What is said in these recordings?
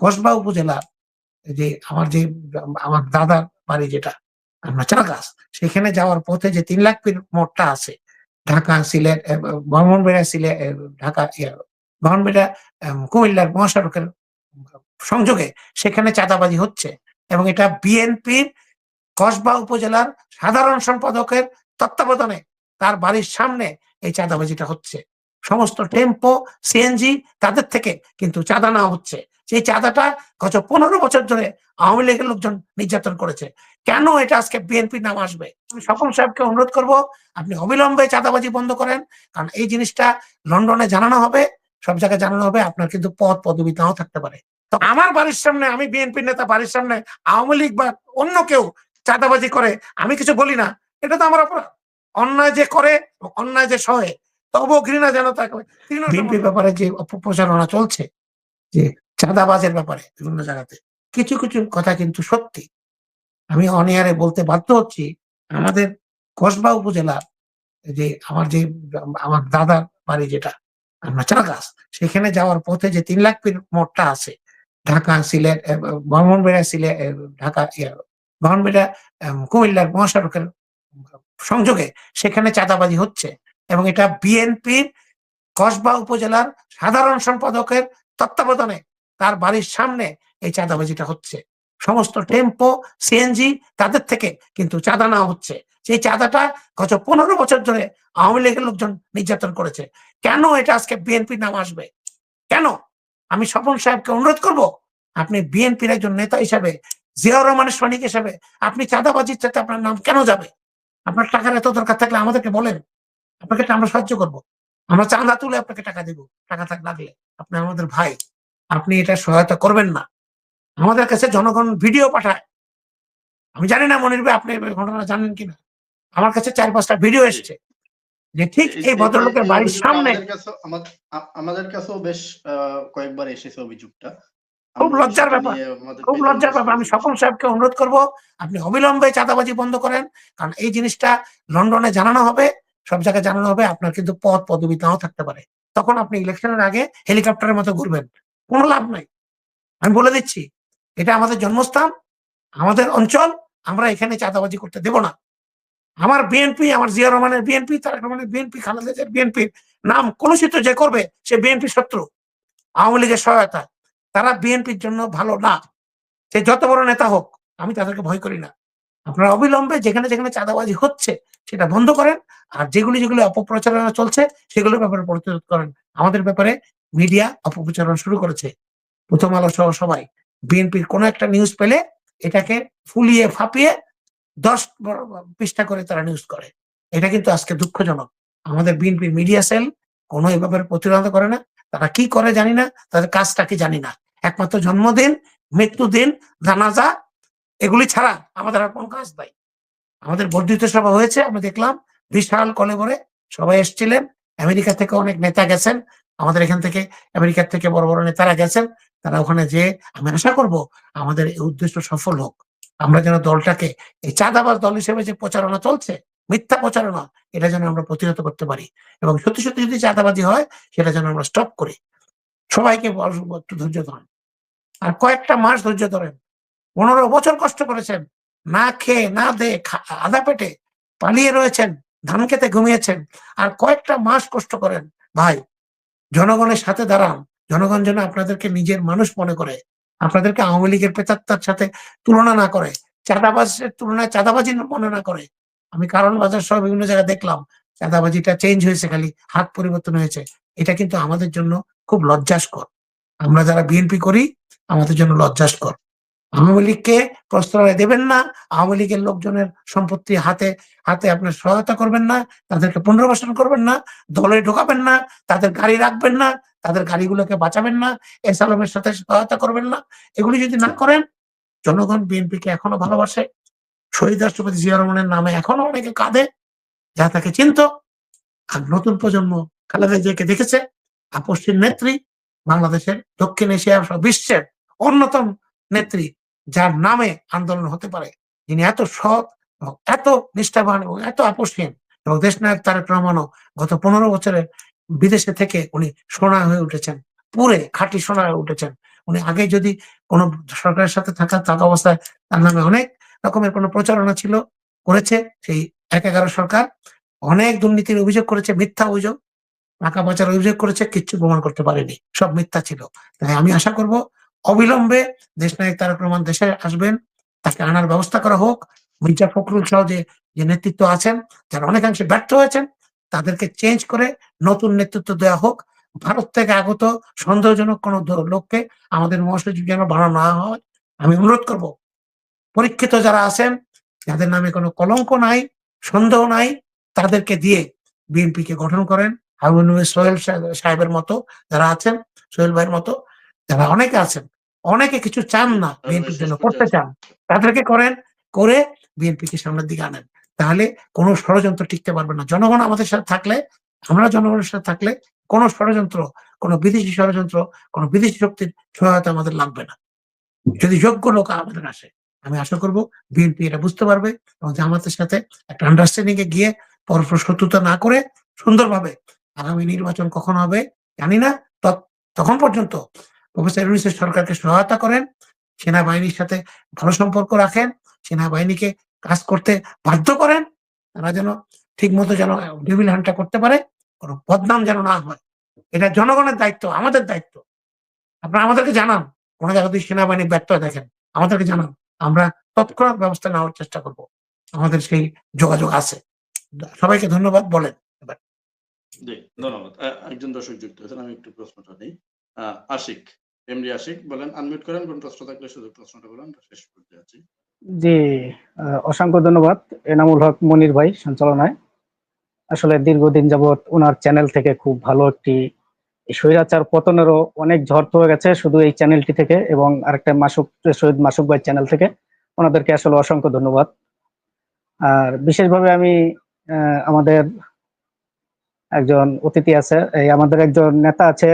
কসবা উপজেলার যে আমার যে আমার দাদার বাড়ি যেটা আমরা চারাগাছ সেখানে যাওয়ার পথে যে তিন লাখ মোড়টা আছে ঢাকা সিলেট এ, ব্রাহ্মণবাড়িয়া সিলেট ঢাকা ব্রাহ্মণবাড়িয়া এম, কুমিল্লার মহাসড়কের সংযোগে সেখানে চাঁদাবাজি হচ্ছে এবং এটা বিএনপির কসবা উপজেলার সাধারণ সম্পাদকের তত্ত্বাবধানে তার বাড়ির সামনে এই চাঁদাবাজিটা হচ্ছে। সমস্ত টেম্পো সিএনজি তাদের থেকে কিন্তু চাঁদা নেওয়া হচ্ছে। সেই চাঁদাটা গত পনেরো বছর ধরে আওয়ামী লীগের লোকজন নির্যাতন করেছে। কেন এটা আজকে বিএনপির নাম আসবে? আমি সকল সাহেবকে অনুরোধ করব, আপনি অবিলম্বে চাঁদাবাজি বন্ধ করেন, কারণ এই জিনিসটা লন্ডনে জানানো হবে, সব জায়গায় জানানো হবে, আপনার কিন্তু পদ পদবি নাও থাকতে পারে। তো আমার বাড়ির সামনে, আমি বিএনপি নেতা বাড়ির সামনে আওয়ামী লীগ বা অন্য কেউ চাঁদাবাজি করে, আমি কিছু বলি না। এটা তো আমার অপরাধ। অন্যায় যে করে, অন্যায় যে সহে, তবুও ঘৃণা যেন বিএনপির ব্যাপারে যে অপপ্রচারণা চলছে, যে চাঁদাবাজের ব্যাপারে বিভিন্ন জায়গাতে। কিছু কিছু কথা কিন্তু সত্যি। আমি অনিয়ারে বলতে বাধ্য হচ্ছি আমাদের কসবা উপজেলা যে আমার যে আমার দাদার বাড়ি যেটা আমরা চারাগাছ সেখানে যাওয়ার পথে যে তিন লাখ মোড়টা আছে ঢাকা সিলেট এ, ব্রাহ্মণবাড়িয়া সিলেট ঢাকা ব্রাহ্মণবাড়িয়া কুমিল্লার মহাসড়কের সংযোগে সেখানে চাঁদাবাজি হচ্ছে এবং এটা বিএনপির কসবা উপজেলার সাধারণ সম্পাদকের তত্ত্বাবধানে তার বাড়ির সামনে এই চাঁদাবাজিটা হচ্ছে। সমস্ত টেম্পো সিএনজি তাদের থেকে কিন্তু চাঁদা নেওয়া হচ্ছে। সেই চাঁদাটা গত পনেরো বছর ধরে আওয়ামী লীগের লোকজন নির্যাতন করেছে। কেন এটা আজকে বিএনপির নাম আসবে? কেন? আমি স্বপন সাহেবকে অনুরোধ করব, আপনি বিএনপির একজন নেতা হিসাবে, জিয়াউর রহমানের সৈনিক হিসাবে, আপনি চাঁদাবাজির সাথে আপনার নাম কেন যাবে? আপনার টাকার এত দরকার থাকলে আমাদেরকে বলেন। আপনাকে আমরা সাহায্য করব। আমরা চাঁদা তুলে আপনাকে টাকা দেব। টাকা থাক লাগলে। আপনি আমাদের ভাই। আপনি এটা সহায়তা করবেন না। আমাদের কাছে জনগণ ভিডিও পাঠায়। আমি জানি না মনির ভাই আপনি ঘটনা জানেন কিনা? আমার কাছে চার পাঁচটা ভিডিও এসছে যে ঠিক এই ভদ্রলোকের বাড়ির সামনে আমাদের কাছেও বেশ কয়েকবার এসেছে অভিযোগটা। খুব লজ্জার ব্যাপার। খুব লজ্জার ব্যাপার। আমি সকল সাহেবকে অনুরোধ করব আপনি অবিলম্বে চাঁদাবাজি বন্ধ করেন কারণ এই জিনিসটা লন্ডনে জানানো হবে সব জায়গায় জানানো হবে আপনার কিন্তু পদ পদবি নাও থাকতে পারে। তখন আপনি ইলেকশনের আগে হেলিকপ্টারের মতো ঘুরবেন। কোনো লাভ নাই। আমি বলে দিচ্ছি, এটা আমাদের জন্মস্থান, আমাদের অঞ্চল, আমরা এখানে চাঁদাবাজি করতে দেব না। আমার বিএনপি, আমার জিয়া রহমানের বিএনপি, তারেক রহমানের বিএনপি, খালেদা বিএনপির নাম কলুষিত যে করবে, সে বিএনপি শত্রু, আওয়ামী লীগের সহায়তা তারা বিএনপির জন্য ভালো না। সে যত বড় নেতা হোক, আমি তাদেরকে ভয় করি না। আপনারা অবিলম্বে যেখানে যেখানে চাঁদাবাজি হচ্ছে, সেটা বন্ধ করেন, আর যেগুলি যেগুলি অপপ্রচারণা চলছে, সেগুলোর ব্যাপারে প্রতিরোধ করেন। আমাদের ব্যাপারে মিডিয়া অপপ্রচারণা শুরু করেছে। প্রথম আলো সহ সবাই। বিএনপির কোন একটা নিউজ পেলে এটাকে ফুলিয়ে ফাঁপিয়ে দশ পৃষ্ঠা করে তারা নিউজ করে। এটা কিন্তু আজকে দুঃখজনক। আমাদের বিএনপির মিডিয়া সেল কোনো এ ব্যাপারে প্রতিরোধ করে না। তারা কি করে জানি না, তাদের কাজটা কি জানি না। একমাত্র জন্মদিন, মৃত্যুদিন, জানাজা, এগুলি ছাড়া আমাদের আর কোনো কাজ নাই। আমাদের বর্ধিত সভা হয়েছে, আমরা দেখলাম, বিশাল কলেবরে সবাই এসেছিলেন। আমেরিকা থেকে অনেক নেতা গেছেন। আমাদের এখান থেকে, আমেরিকার থেকে বড় বড় নেতারা গেছেন, তারা ওখানে যে আমি আশা করব আমাদের এই উদ্দেশ্য সফল হোক। আমরা যেন দলটাকে এই চাঁদাবাজ দল হিসেবে যে প্রচারণা চলছে, মিথ্যা প্রচারণা, এটা যেন আমরা প্রতিহত করতে পারি। এবং সত্যি সত্যি যদি চাঁদাবাজি হয়, সেটা যেন আমরা স্টপ করি। সবাইকে একটু ধৈর্য ধরেন। আর কয়েকটা মাস ধৈর্য ধরেন। পনেরো বছর কষ্ট করেছেন। না খেয়ে, না দে আধা পেটে পালিয়ে রয়েছেন, ধান খেতে ঘুমিয়েছেন। আর কয়েকটা মাস কষ্ট করেন। ভাই জনগণের সাথে দাঁড়ান। জনগণ যেন আপনাদেরকে নিজের মানুষ মনে করে, আপনাদেরকে আওয়ামী লীগের প্রেতাত্মার সাথে তুলনা না করে, চাঁদাবাজের তুলনায় চাঁদাবাজি মনে না করে। আমি কারণ বাজার সহ বিভিন্ন জায়গায় দেখলাম, চাঁদাবাজিটা চেঞ্জ হয়েছে খালি, হাত পরিবর্তন হয়েছে। এটা কিন্তু আমাদের জন্য খুব লজ্জাস্কর। আমরা যারা বিএনপি করি, আমাদের জন্য লজ্জাস্কর। আওয়ামী লীগকে প্রশ্রয় দেবেন না, আওয়ামী লীগের লোকজনের সম্পত্তি হাতে হাতে আপনার সহায়তা করবেন না, তাদেরকে পুনর্বাসন করবেন না, দলে ঢোকাবেন না, তাদের গাড়ি রাখবেন না, তাদের গাড়িগুলোকে বাঁচাবেন না, এস আলমের সাথে সহায়তা করবেন না। এগুলি যদি না করেন, জনগণ বিএনপিকে এখনও ভালোবাসে। শহীদ রাষ্ট্রপতি জিয়া রহমানের নামে এখনও অনেকে কাঁদে, যা তাকে চিনত। আর নতুন প্রজন্ম খালেদা জিয়াকে দেখেছে। আপসীর নেত্রী, বাংলাদেশের দক্ষিণ এশিয়া বিশ্বের অন্যতম নেত্রী যার নামে আন্দোলন হতে পারে। যিনি এত সৎ এবং এত নিষ্ঠাবান এবং এত আপসহীন এবং দেশনায়ক তারেক রহমানও গত পনেরো বছরে বিদেশে থেকে উনি সোনা হয়ে উঠেছেন, পুরে খাঁটি সোনা হয়ে উঠেছেন। উনি আগে যদি কোনো সরকারের সাথে থাকা থাকা অবস্থায় তার নামে অনেক রকমের কোনো প্রচারণা ছিল, করেছে সেই এক এগারো সরকার। অনেক দুর্নীতির অভিযোগ করেছে, মিথ্যা অভিযোগ, টাকা পাচার অভিযোগ করেছে, কিচ্ছু প্রমাণ করতে পারেনি। সব মিথ্যা ছিল। তাই আমি আশা করব অবিলম্বে দেশনায়ক তারক রহমান দেশে আসবেন, তাকে আনার ব্যবস্থা করা হোক। মির্জা ফখরুল সহ যে যে নেতৃত্ব আছেন, যারা অনেকাংশে ব্যর্থ হয়েছেন, তাদেরকে চেঞ্জ করে নতুন নেতৃত্ব দেওয়া হোক। ভারত থেকে আগত সন্দেহজনক কোন লোককে আমাদের মহাসচিব যেন বানানো না হয়, আমি অনুরোধ করব। পরীক্ষিত যারা আছেন, যাদের নামে কোনো কলঙ্ক নাই, সন্দেহ নাই, তাদেরকে দিয়ে বিএনপি কে গঠন করেন। সোহেল সাহেব- সাহেবের মতো যারা আছেন, সোহেল ভাইয়ের মতো যারা অনেকে আছেন অনেকে কিছু চান না বিএনপির জন্য করতে চান। তাদেরকে করেন করে বিএনপি কে সামনের দিকে আনেন। তাহলে কোনো ষড়যন্ত্র টিকতে পারবে না। জনগণ আমাদের সাথে থাকলে আমরা জনগণের সাথে থাকলে কোনো ষড়যন্ত্র কোনো বিদেশি ষড়যন্ত্র কোনো বিদেশি শক্তির সহায়তা আমাদের লাগবে না। যদি যোগ্য লোক আমাদের আসে আমি আশা করব বিএনপি এটা বুঝতে পারবে এবং জামাতের সাথে একটা আন্ডারস্ট্যান্ডিং এ গিয়ে পরস্পর শত্রুতা না করে সুন্দরভাবে আগামী নির্বাচন কখন হবে জানি না তখন পর্যন্ত প্রফেসর সরকারকে সহায়তা করেন, সেনাবাহিনীর সাথে ভালো সম্পর্ক রাখেন, সেনাবাহিনীকে কাজ করতে বাধ্য করেন, তারা যেন ঠিক মতো যেন ডেভিল হান্টটা করতে পারে, কোনো বদনাম যেন না হয়। এটা জনগণের দায়িত্ব, আমাদের দায়িত্ব। আপনারা আমাদেরকে জানান, কোনো জায়গায় যদি সেনাবাহিনী ব্যর্থ দেখেন, আমাদেরকে জানান, আমরা তৎক্ষণাৎ ব্যবস্থা নেওয়ার চেষ্টা করব। আমাদের সেই যোগাযোগ আছে। সবাইকে ধন্যবাদ, বলেন। ধন্যবাদ। একজন দর্শক যুক্ত আমি একটু প্রশ্নটা নিই আশিক এমডি আশিক বলেন আনমিউট করেন, কোন প্রশ্ন থাকলে শুধু প্রশ্নটা বলেন শেষ করতে আছি। জি অসংখ্য ধন্যবাদ, এনামুল হক, মনির ভাই, সঞ্চালনায়। আসলে দীর্ঘদিন যাবৎ ওনার চ্যানেল থেকে খুব ভালো একটি স্বৈরাচার পতনেরও অনেক ঝড় হয়ে গেছে, শুধু এই চ্যানেলটি থেকে এবং আরেকটা মাসুক, শহীদ মাসুক ভাই চ্যানেল থেকে। ওনাদেরকে আসলে অসংখ্য ধন্যবাদ। আর বিশেষভাবে আমি আমাদের একজন অতিথি আছে, এই আমাদের একজন নেতা আছে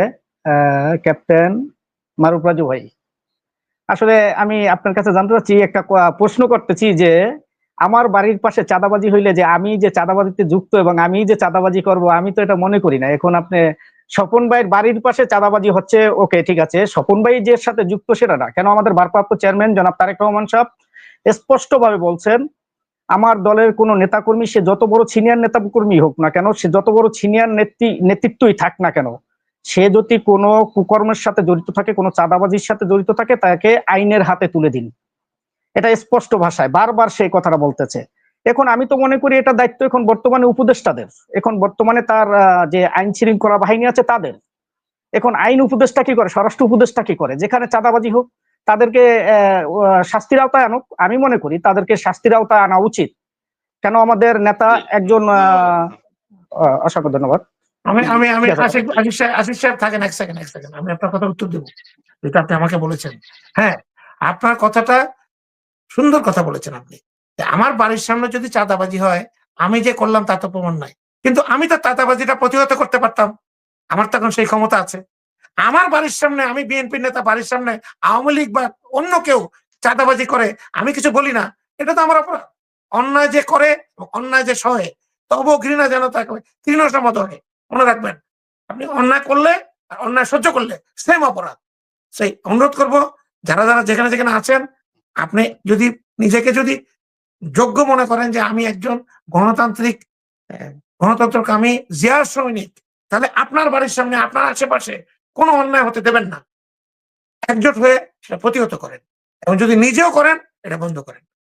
ক্যাপ্টেন মারুফ রাজু ভাই। আসলে আমি আপনার কাছে জানতে চাচ্ছি, একটা প্রশ্ন করতেছি যে, আমার বাড়ির পাশে চাঁদাবাজি হইলে যে আমি যে চাঁদাবাজিতে যুক্ত এবং আমি যে চাঁদাবাজি করব, আমি তো এটা মনে করি না। এখন আপনি স্বপন ভাইয়ের বাড়ির পাশে চাঁদাবাজি হচ্ছে ওকে ঠিক আছে। স্বপন ভাই যে সাথে যুক্ত সেটা না। কেন আমাদের ভারপ্রাপ্ত চেয়ারম্যান জনাব তারেক রহমান সাহেব স্পষ্ট ভাবে বলছেন, আমার দলের কোন নেতাকর্মী, সে যত বড় সিনিয়র নেতাকর্মী হোক না কেন, সে যত বড় সিনিয়র নেতৃত্বই থাক না কেন সে যদি কোনো কুকর্মের সাথে জড়িত থাকে কোনো চাঁদাবাজির সাথে জড়িত থাকে তাকে আইনের হাতে তুলে দিন। এটা স্পষ্ট ভাষায় বারবার সেই কথাটা বলতেছে। এখন আমি তো মনে করি এটা দায়িত্ব এখন বর্তমানে উপদেষ্টাদের। এখন বর্তমানে তার যে আইন শৃঙ্খলা বাহিনী আছে তাদের। এখন আইন উপদেষ্টা কি করে? স্বরাষ্ট্র উপদেষ্টা কি করে? যেখানে চাঁদাবাজি হোক তাদেরকে শাস্তির আওতায় আনুক। আমি মনে করি তাদেরকে শাস্তির আওতায় আনা উচিত। কেন আমাদের নেতা একজন অসংখ্য ধন্যবাদ। আমি আমি আমি আশিক সাহেব থাকেন এক সেকেন্ড এক সেকেন্ড আমি আপনার কথা উত্তর দেবো যেটা আপনি আমাকে বলেছেন। হ্যাঁ আপনার কথাটা সুন্দর কথা বলেছেন আপনি। আমার বাড়ির সামনে যদি চাঁদাবাজি হয় আমি যে করলাম তা তো প্রমাণ নাই। কিন্তু আমি তো চাঁদাবাজিটা প্রতিহত করতে পারতাম। আমার তখন সেই ক্ষমতা আছে। আমার বাড়ির সামনে আমি বিএনপির নেতা বাড়ির সামনে আওয়ামী লীগ বা অন্য কেউ চাঁদাবাজি করে আমি কিছু বলি না। এটা তো আমার অপরাধ। অন্যায় যে করে অন্যায় যে সহে তবু ঘৃণা যেন তাকে তৃণসম্মত হয়। মনে রাখবেন, আপনি অন্যায় করলে আর অন্যায় সহ্য করলে সেম অপরাধ। সেই অনুরোধ করব, যারা যারা যেখানে যেখানে আছেন, আপনি যদি নিজেকে যদি যোগ্য মনে করেন যে আমি একজন গণতান্ত্রিক গণতন্ত্রকামী জিয়ার সৈনিক, তাহলে আপনার বাড়ির সামনে, আপনার আশেপাশে কোনো অন্যায় হতে দেবেন না। একজোট হয়ে সেটা প্রতিহত করেন এবং যদি নিজেও করেন, এটা বন্ধ করেন।